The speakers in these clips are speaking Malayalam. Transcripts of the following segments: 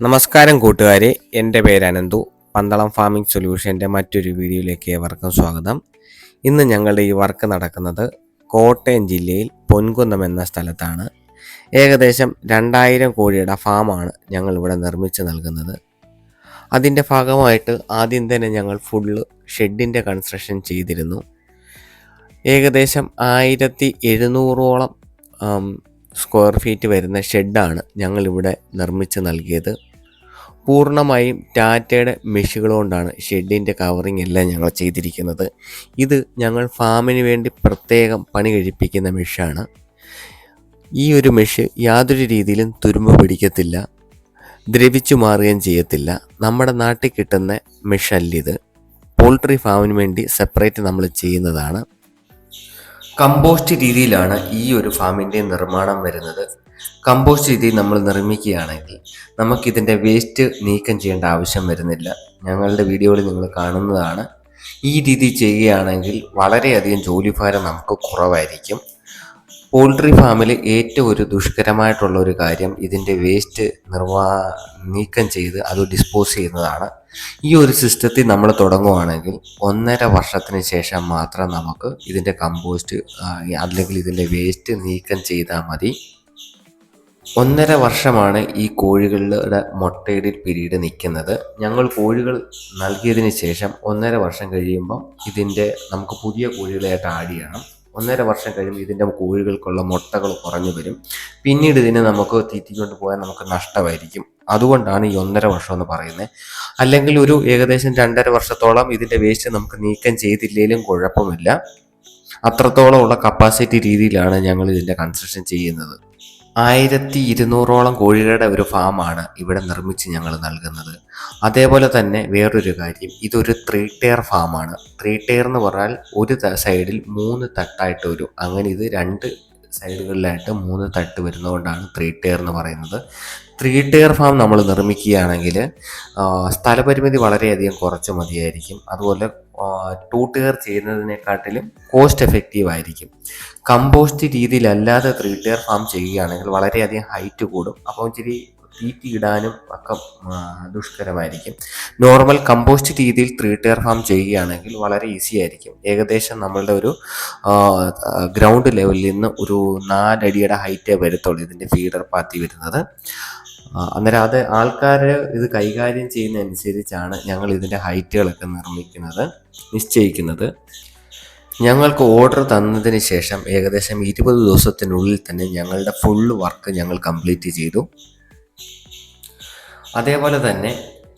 നമസ്കാരം കൂട്ടുകാരെ എന്റെ പേര് അനന്തു. പന്തളം ഫാമിംഗ് സൊല്യൂഷന്റെ മറ്റൊരു വീഡിയോയിലേക്ക് ഏവർക്കും സ്വാഗതം. ഇന്ന് ഞങ്ങളുടെ ഈ വർക്ക് നടക്കുന്നത് കോട്ടയം ജില്ലയിൽ പൊൻകുന്നം എന്ന സ്ഥലത്താണ്. ഏകദേശം രണ്ടായിരം കോഴിയുടെ ഫാമാണ് ഞങ്ങൾ ഇവിടെ നിർമ്മിച്ച് നൽകുന്നത്. അതിന്റെ ഭാഗമായിട്ട് ആദ്യം തന്നെ ഞങ്ങൾ ഫുള്ള് ഷെഡിന്റെ കൺസ്ട്രക്ഷൻ ചെയ്തിരുന്നു. ഏകദേശം ആയിരത്തി എഴുന്നൂറോളം സ്ക്വയർ ഫീറ്റ് വരുന്ന ഷെഡാണ് ഞങ്ങളിവിടെ നിർമ്മിച്ച് നൽകിയത്. പൂർണമായും ടാറ്റയുടെ മെഷുകൾ കൊണ്ടാണ് ഷെഡിന്റെ കവറിങ് എല്ലാം ഞങ്ങൾ ചെയ്തിരിക്കുന്നത്. ഇത് ഞങ്ങൾ ഫാമിന് വേണ്ടി പ്രത്യേകം പണി കഴിപ്പിക്കുന്ന മെഷാണ്. ഈ ഒരു മെഷ് യാതൊരു രീതിയിലും തുരുമ്പ് പിടിക്കത്തില്ല ദ്രവിച്ചു മാറുകയും ചെയ്യത്തില്ല. നമ്മുടെ നാട്ടിൽ കിട്ടുന്ന മെഷല്ലിത് പോൾട്രി ഫാമിന് വേണ്ടി സെപ്പറേറ്റ് നമ്മൾ ചെയ്യുന്നതാണ്. കമ്പോസ്റ്റ് രീതിയിലാണ് ഈ ഒരു ഫാമിന്റെ നിർമ്മാണം വരുന്നത്. കമ്പോസ്റ്റ് രീതി നമ്മൾ നിർമ്മിക്കുകയാണെങ്കിൽ നമുക്കിതിന്റെ വേസ്റ്റ് നീക്കം ചെയ്യേണ്ട ആവശ്യം വരുന്നില്ല. ഞങ്ങളുടെ വീഡിയോയിൽ നിങ്ങൾ കാണുന്നതാണ്. ഈ രീതി ചെയ്യുകയാണെങ്കിൽ വളരെയധികം ജോലിഭാരം നമുക്ക് കുറവായിരിക്കും. പോൾട്രി ഫാമിൽ ഏറ്റവും ഒരു ദുഷ്കരമായിട്ടുള്ള ഒരു കാര്യം ഇതിന്റെ വേസ്റ്റ് നിർവാ നീക്കം ചെയ്ത് അത് ഡിസ്പോസ് ചെയ്യുന്നതാണ്. ഈ ഒരു സിസ്റ്റത്തിൽ നമ്മൾ തുടങ്ങുവാണെങ്കിൽ ഒന്നര വർഷത്തിന് ശേഷം മാത്രം നമുക്ക് ഇതിന്റെ കമ്പോസ്റ്റ് അല്ലെങ്കിൽ ഇതിന്റെ വേസ്റ്റ് നീക്കം ചെയ്താൽ മതി. ഒന്നര വർഷമാണ് ഈ കോഴികളുടെ മുട്ടയിടൽ പിരീഡ് നിൽക്കുന്നത്. ഞങ്ങൾ കോഴികൾ നൽകിയതിന് ശേഷം ഒന്നര വർഷം കഴിയുമ്പം ഇതിന്റെ നമുക്ക് പുതിയ കോഴികളായിട്ട് ആഡ് ചെയ്യണം. ഒന്നര വർഷം കഴിയുമ്പോൾ ഇതിന്റെ കോഴികൾക്കുള്ള മുട്ടകൾ കുറഞ്ഞു വരും. പിന്നീട് ഇതിനെ നമുക്ക് തീറ്റിക്കൊണ്ട് പോയാൽ നമുക്ക് നഷ്ടമായിരിക്കും. അതുകൊണ്ടാണ് ഈ ഒന്നര വർഷം എന്ന് പറയുന്നത്. അല്ലെങ്കിൽ ഒരു ഏകദേശം രണ്ടര വർഷത്തോളം ഇതിന്റെ വേസ്റ്റ് നമുക്ക് നീക്കം ചെയ്തില്ലെങ്കിലും കുഴപ്പമില്ല. അത്രത്തോളം ഉള്ള കപ്പാസിറ്റി രീതിയിലാണ് ഞങ്ങൾ ഇതിന്റെ കൺസ്ട്രക്ഷൻ ചെയ്യുന്നത്. ആയിരത്തി ഇരുന്നൂറോളം കോഴികളുടെ ഒരു ഫാമാണ് ഇവിടെ നിർമ്മിച്ച് ഞങ്ങൾ നൽകുന്നത്. അതേപോലെ തന്നെ വേറൊരു കാര്യം ഇതൊരു ത്രീ ടയർ ഫാമാണ്. ത്രീ ടയർ എന്ന് പറഞ്ഞാൽ ഒരു സൈഡിൽ മൂന്ന് തട്ടായിട്ട് വരും. അങ്ങനെ ഇത് രണ്ട് സൈഡുകളിലായിട്ട് മൂന്ന് തട്ട് വരുന്നതുകൊണ്ടാണ് ത്രീ ടയർ എന്ന് പറയുന്നത്. ത്രീ ടയർ ഫാം നമ്മൾ നിർമ്മിക്കുകയാണെങ്കിൽ സ്ഥലപരിമിതി വളരെയധികം കുറച്ച് മതിയായിരിക്കും. അതുപോലെ ടു ടയർ ചെയ്യുന്നതിനെക്കാട്ടിലും കോസ്റ്റ് എഫക്റ്റീവ് ആയിരിക്കും. കമ്പോസ്റ്റ് രീതിയിലല്ലാതെ ത്രീ ടയർ ഫാം ചെയ്യുകയാണെങ്കിൽ വളരെയധികം ഹൈറ്റ് കൂടും. അപ്പോൾ ഇച്ചിരി തീറ്റി ഇടാനും ഒക്കെ ദുഷ്കരമായിരിക്കും. നോർമൽ കമ്പോസ്റ്റ് രീതിയിൽ ത്രീ ടയർ ഫാം ചെയ്യുകയാണെങ്കിൽ വളരെ ഈസി ആയിരിക്കും. ഏകദേശം നമ്മളുടെ ഒരു ഗ്രൗണ്ട് ലെവലിൽ നിന്ന് ഒരു നാലടിയുടെ ഹൈറ്റേ വരത്തുള്ളൂ ഇതിന്റെ ഫീഡർ പാത്തി വരുന്നത്. അന്നേരം അത് ആൾക്കാർ ഇത് കൈകാര്യം ചെയ്യുന്നതനുസരിച്ചാണ് ഞങ്ങൾ ഇതിന്റെ ഹൈറ്റുകളൊക്കെ നിർമ്മിക്കുന്നത് നിശ്ചയിക്കുന്നത്. ഞങ്ങൾക്ക് ഓർഡർ തന്നതിന് ശേഷം ഏകദേശം ഇരുപത് ദിവസത്തിനുള്ളിൽ തന്നെ ഞങ്ങളുടെ ഫുൾ വർക്ക് ഞങ്ങൾ കംപ്ലീറ്റ് ചെയ്തു. അതേപോലെ തന്നെ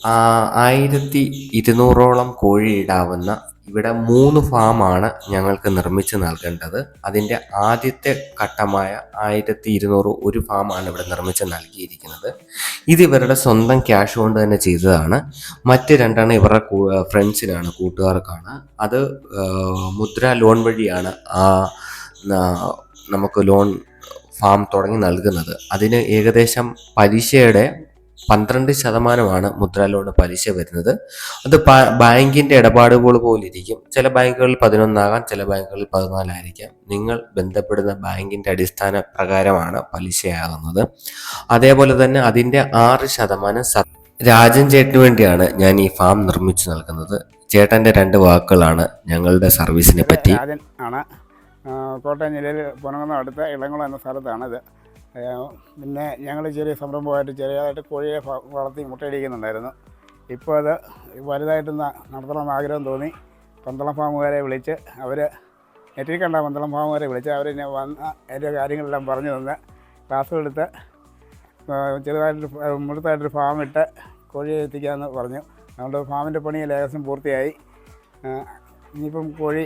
ആയിരത്തി ഇരുന്നൂറോളം കോഴി ഇടാവുന്ന ഇവിടെ മൂന്ന് ഫാമാണ് ഞങ്ങൾക്ക് നിർമ്മിച്ച് നൽകേണ്ടത്. അതിന്റെ ആദ്യത്തെ ഘട്ടമായ ആയിരത്തി ഇരുന്നൂറ് ഒരു ഫാമാണ് ഇവിടെ നിർമ്മിച്ച് നൽകിയിരിക്കുന്നത്. ഇത് ഇവരുടെ സ്വന്തം ക്യാഷ് കൊണ്ട് തന്നെ ചെയ്തതാണ്. മറ്റ് രണ്ടെണ്ണം ഇവരുടെ ഫ്രണ്ട്സിനാണ് കൂട്ടുകാർക്കാണ്. അത് മുദ്ര ലോൺ വഴിയാണ് ആ നമുക്ക് ലോൺ ഫാം തുടങ്ങി നൽകുന്നത്. അതിന് ഏകദേശം പലിശയുടെ പന്ത്രണ്ട് ശതമാനമാണ് മുദ്രാ ലോൺ പലിശ വരുന്നത്. അത് ബാങ്കിന്റെ ഇടപാടുകൾ പോലെ ഇരിക്കും ചില ബാങ്കുകളിൽ പതിനൊന്നാകാം ചില ബാങ്കുകളിൽ പതിനാലായിരിക്കാം. നിങ്ങൾ ബന്ധപ്പെടുന്ന ബാങ്കിന്റെ അടിസ്ഥാന പ്രകാരമാണ് പലിശയാകുന്നത്. അതേപോലെ തന്നെ അതിന്റെ ആറ് ശതമാനം രാജൻ ചേട്ടന് വേണ്ടിയാണ് ഞാൻ ഈ ഫാം നിർമ്മിച്ചു നൽകുന്നത്. ചേട്ടന്റെ രണ്ട് വാക്കുകളാണ് ഞങ്ങളുടെ സർവീസിനെ പറ്റി. ആണ്. കോട്ടയം ജില്ലയിൽ പുനകുന്ന അടുത്ത ഇളങ്കുളം എന്ന സ്ഥലത്താണ് ഇത് പിന്നെ ഞങ്ങൾ ചെറിയ സംരംഭമായിട്ട് ചെറിയതായിട്ട് കോഴിയെ വളർത്തി മുട്ടയടിക്കുന്നുണ്ടായിരുന്നു. ഇപ്പോൾ അത് വലുതായിട്ട് നടത്തണമെന്ന് ആഗ്രഹം തോന്നി. പന്തളം ഫാമുകാരെ വിളിച്ച് അവർ നെറ്റിൽ കണ്ട പന്തളം ഫാമുകാരെ വിളിച്ച് അവർ വന്ന എന്റെ കാര്യങ്ങളെല്ലാം പറഞ്ഞു തന്ന് ക്ലാസ്സുകളെടുത്ത് ചെറുതായിട്ടൊരു മുഴുത്തായിട്ടൊരു ഇട്ട് കോഴിയെ എത്തിക്കാമെന്ന് പറഞ്ഞു. അതുകൊണ്ട് ഫാമിന്റെ പണി ലേഖസം പൂർത്തിയായി. ഇനിയിപ്പം കോഴി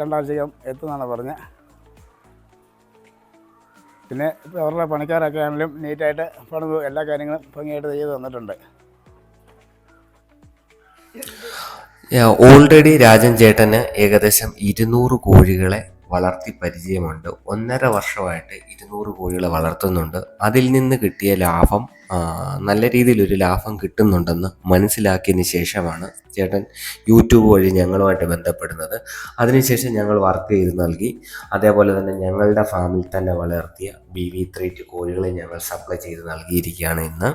രണ്ടാഴ്ചയ്ക്കും എത്തുമെന്നാണ് പറഞ്ഞത്. പിന്നെ അവരുടെ പണിക്കാരൊക്കെ ആണെങ്കിലും നീറ്റായിട്ട് പണിത് എല്ലാ കാര്യങ്ങളും ഭംഗിയായിട്ട് ചെയ്ത് തന്നിട്ടുണ്ട്. ഓൾറെഡി രാജൻ ചേട്ടന് ഏകദേശം ഇരുന്നൂറ് കോഴികളെ വളർത്തി പരിചയമുണ്ട്. ഒന്നര വർഷമായിട്ട് ഇരുന്നൂറ് കോഴികളെ വളർത്തുന്നുണ്ട്. അതിൽ നിന്ന് കിട്ടിയ ലാഭം നല്ല രീതിയിൽ ഒരു ലാഭം കിട്ടുന്നുണ്ടെന്ന് മനസ്സിലാക്കിയതിന് ശേഷമാണ് ചേട്ടൻ യൂട്യൂബ് വഴി ഞങ്ങളുമായിട്ട് ബന്ധപ്പെടുന്നത്. അതിനുശേഷം ഞങ്ങൾ വർക്ക് ചെയ്ത് നൽകി. അതേപോലെ തന്നെ ഞങ്ങളുടെ ഫാമിൽ തന്നെ വളർത്തിയ ബി വി ത്രീറ്റ് കോഴികളെ ഞങ്ങൾ സപ്ലൈ ചെയ്ത് നൽകിയിരിക്കുകയാണ് ഇന്ന്.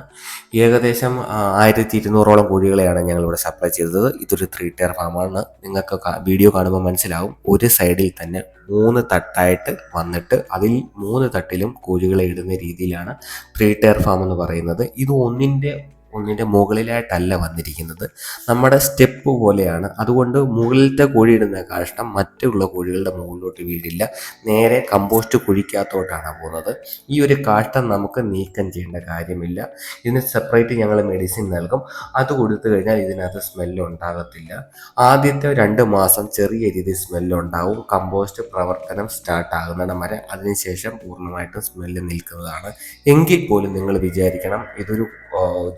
ഏകദേശം ആയിരത്തി ഇരുന്നൂറോളം കോഴികളെയാണ് ഞങ്ങളിവിടെ സപ്ലൈ ചെയ്തത്. ഇതൊരു ത്രീ ടയർ ഫാമാണ് നിങ്ങൾക്ക് വീഡിയോ കാണുമ്പോൾ മനസ്സിലാവും. ഒരു സൈഡിൽ തന്നെ മൂന്ന് തട്ടായിട്ട് വന്നിട്ട് അതിൽ മൂന്ന് തട്ടിലും കോഴികളെ ഇടുന്ന രീതിയിലാണ് ത്രീ ടയർ ഫാം എന്ന് പറയുന്നത്. ഇത് ഒന്നിന്റെ ഒന്നിന്റെ മുകളിലായിട്ടല്ല വന്നിരിക്കുന്നത്. നമ്മുടെ സ്റ്റെപ്പ് പോലെയാണ്. അതുകൊണ്ട് മുകളിലത്തെ കോഴി ഇടുന്ന കാഷ്ടം മറ്റുള്ള കോഴികളുടെ മുകളിലോട്ട് വീഴില്ല നേരെ കമ്പോസ്റ്റ് കുഴിക്കാത്തോട്ടാണ് പോകുന്നത്. ഈ ഒരു കാഷ്ടം നമുക്ക് നീക്കം ചെയ്യേണ്ട കാര്യമില്ല. ഇതിന് സെപ്പറേറ്റ് ഞങ്ങൾ മെഡിസിൻ നൽകും. അത് കൊടുത്തു കഴിഞ്ഞാൽ ഇതിനകത്ത് സ്മെല്ല് ഉണ്ടാകത്തില്ല. ആദ്യത്തെ രണ്ട് മാസം ചെറിയ രീതിയിൽ സ്മെല്ല് ഉണ്ടാവും. കമ്പോസ്റ്റ് പ്രവർത്തനം സ്റ്റാർട്ട് ആകുന്നിടം വരെ അതിനുശേഷം പൂർണമായിട്ടും സ്മെല്ല് നിൽക്കുന്നതാണ്. എങ്കിൽ പോലും നിങ്ങൾ വിചാരിക്കണം ഇതൊരു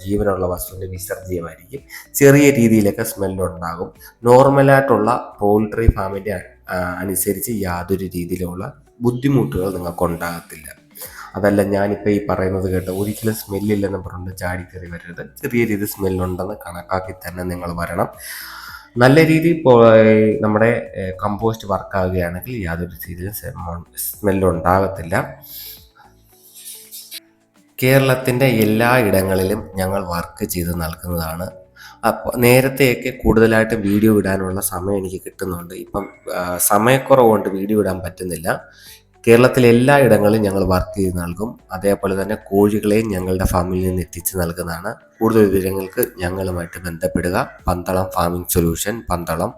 ജീവനുള്ള വസ്തുവിന്റെ വിസർജ്യമായിരിക്കും ചെറിയ രീതിയിലൊക്കെ സ്മെല്ലുണ്ടാകും. നോർമലായിട്ടുള്ള പോൾട്രി ഫാമിന്റെ അനുസരിച്ച് യാതൊരു രീതിയിലുള്ള ബുദ്ധിമുട്ടുകൾ നിങ്ങൾക്ക് ഉണ്ടാകത്തില്ല അതല്ല ഞാനിപ്പോൾ ഈ പറയുന്നത് കേട്ട് ഒരിക്കലും സ്മെല്ലില്ലെന്ന് പറഞ്ഞുകൊണ്ട് ചാടിക്കറി വരരുത്. ചെറിയ രീതിയിൽ സ്മെല്ലുണ്ടെന്ന് കണക്കാക്കി തന്നെ നിങ്ങൾ വരണം. നല്ല രീതിയിൽ നമ്മുടെ കമ്പോസ്റ്റ് വർക്കാവുകയാണെങ്കിൽ യാതൊരു രീതിയിലും സ്മെല്ല് ഉണ്ടാകത്തില്ല കേരളത്തിന്റെ എല്ലാ ഇടങ്ങളിലും ഞങ്ങൾ വർക്ക് ചെയ്ത് നൽകുന്നതാണ്. അപ്പോൾ നേരത്തെയൊക്കെ കൂടുതലായിട്ട് വീഡിയോ ഇടാനുള്ള സമയം എനിക്ക് കിട്ടുന്നുണ്ട്. ഇപ്പം സമയക്കുറവുകൊണ്ട് സമയക്കുറവ് കൊണ്ട് വീഡിയോ ഇടാൻ പറ്റുന്നില്ല. കേരളത്തിലെ എല്ലാ ഇടങ്ങളിലും ഞങ്ങൾ വർക്ക് ചെയ്ത് നൽകും. അതേപോലെ തന്നെ കോഴികളെയും ഞങ്ങളുടെ ഫാമിൽ നിന്ന് എത്തിച്ച് നൽകുന്നതാണ്. കൂടുതൽ വിവരങ്ങൾക്ക് ഞങ്ങളുമായിട്ട് ബന്ധപ്പെടുക. Pandalam farming solution Pandalam